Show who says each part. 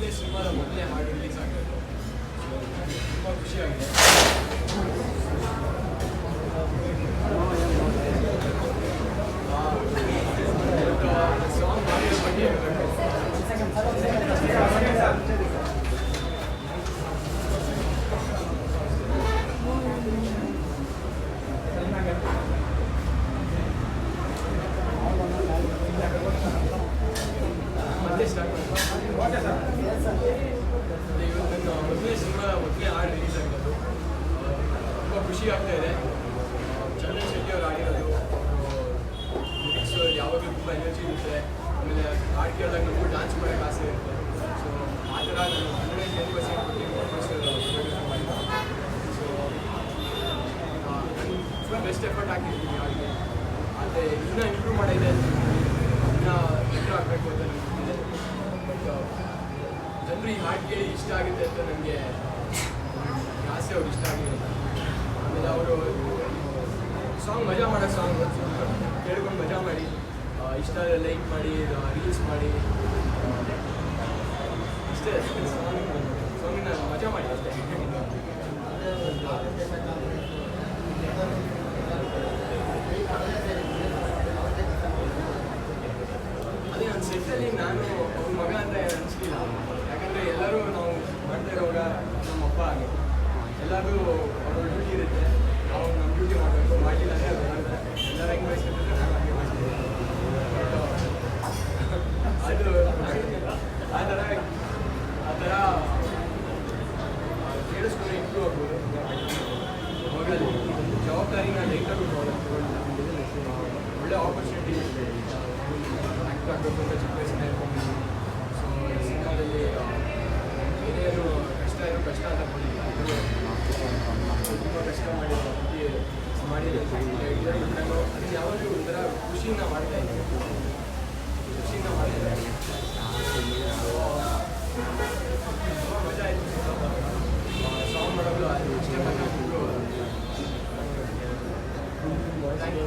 Speaker 1: ಮೊದಲೇ ಸಿನಿಮಾದ ಮೊದಲೇ ಹಾಡು ರಿಲೀಸ್ ಆಗಿರೋದು ಸೊ ತುಂಬ ಖುಷಿಯಾಗಿದೆ ಸಾಂಗ್ ಮಾಡಿರೋ ಬಗ್ಗೆ ಹೇಳ್ಬೇಕು ಮತ್ತೆ ಸ್ಟಾರ್ಟ್ ಇವತ್ತು ನನ್ನ ಮೊದಲನೇ ಸಿನಿಮಾ ಮೊದಲೇ ಹಾಡು ರಿಲೀಸ್ ಆಗಿರೋದು ತುಂಬ ಖುಷಿ ಆಗ್ತಾ ಇದೆ ಚಂದನ್ ಶೆಟ್ಟಿ ಅವರು ಆಡಿರೋದು ಲಿರಿಕ್ಸ್ ಯಾವಾಗಲೂ ತುಂಬ ಎನರ್ಜಿ ಇರುತ್ತೆ ಆಮೇಲೆ ಹಾಡು ಕೇಳಿದಾಗ ನಮಗೂ ಡಾನ್ಸ್ ಮಾಡೋಕ್ಕೆ ಆಸೆ ಇರುತ್ತೆ ಸೊ ಆ ಥರ ನಾನು ಹನ್ನೆರಡನೇ ten percent so full best effort ಹಾಕಿದ್ದೀನಿ ಹಾಗೆ ಆದರೆ ಇನ್ನೂ ಇಂಪ್ರೂವ್ ಮಾಡಿದೆ ಇನ್ನೂ ಬೆಟರ್ ಆಗಬೇಕು ಅಂತ ನನಗೆ ಬಟ್ ಈ ಹಾಡು ಕೇಳಿ ಇಷ್ಟ ಆಗುತ್ತೆ ಅಂತ ನನಗೆ ಆಸೆ ಅವ್ರು ಇಷ್ಟ ಆಗಿರಲ್ಲ ಆಮೇಲೆ ಅವರು ಸಾಂಗ್ ಮಜಾ ಮಾಡೋ ಸಾಂಗ್ ಕೇಳ್ಕೊಂಡು ಮಜಾ ಮಾಡಿ ಇಷ್ಟ ಲೈಕ್ ಮಾಡಿ ರೀಲ್ಸ್ ಮಾಡಿ ಆ, ಅಷ್ಟೇ ಸಾಂಗ್ ಸಾಂಗಿನ ಮಜಾ ಮಾಡಿ ಅಷ್ಟೇ ಅದೇ ನನ್ನ ಸೆಟ್ಟಲ್ಲಿ ನಾನು ಅವ್ರ ಮಗ ಅಂತ ಅನಿಸ್ಲಿಲ್ಲ ಯಾಕಂದರೆ ಎಲ್ಲರೂ ನಾವು ಮಾಡ್ತಾ ಇರೋವಾಗ ನಮ್ಮ ಅಪ್ಪ ಆಗಿ ಎಲ್ಲರೂ ಅವ್ರ ಡ್ಯೂಟಿ ಇರುತ್ತೆ. ನಾವು ನಮ್ಮ ಡ್ಯೂಟಿ ಮಾಡಬೇಕು. ಮಾಡಿಲ್ಲ ಅಂದರೆ ಅದು ಮಾಡಿದ್ರೆ ಎಲ್ಲರ ಹೆಂಗೆ ಬಯಸ್ಕೊತಿದ್ರೆ ನಾವು ಹಾಗೆ ಅದು ಆ ಥರ ಆ ಥರ ಕೇಳಿಸ್ಕೊಂಡು ಇಂಪ್ರೂವ್ ಆಗ್ಬೋದು. ಮಗಲ್ಲಿ ಜವಾಬ್ದಾರಿನ ಲೈಟಾಗಿ ಒಳ್ಳೆ ಆಪರ್ಚುನಿಟಿ ಆ್ಯಕ್ಟ್ ಆಗಬೇಕು ಅಂತ ಚಿಕ್ಕ ವಯಸ್ಸಿನ ಹೇಳ್ಕೊಂಡಿದ್ದೀನಿ ಸೊ ಸಿನಿಮಾದಲ್ಲಿ ಹಿರಿಯರು ಏನೇನು ಕಷ್ಟ ಇರೋ ಕಷ್ಟ ಅಂತ ಬಂದಿಲ್ಲ ತುಂಬ ಕಷ್ಟ ಮಾಡಿ ಮಾಡಿದೆ ಅದು ಯಾವಾಗಲೂ ಒಂಥರ ಖುಷಿಯಿಂದ ಮಾಡ್ತಾ ಇದ್ದೀನಿ ಖುಷಿಯಿಂದ ಮಾಡ್ತಾ ಇದ್ದೀನಿ ತುಂಬ ಮಜಾ ಆಯಿತು. ಸಾಂಗ್ ಮಾಡೋದು ಅದು ಇಷ್ಟಪಟ್ಟು ಥ್ಯಾಂಕ್ ಯು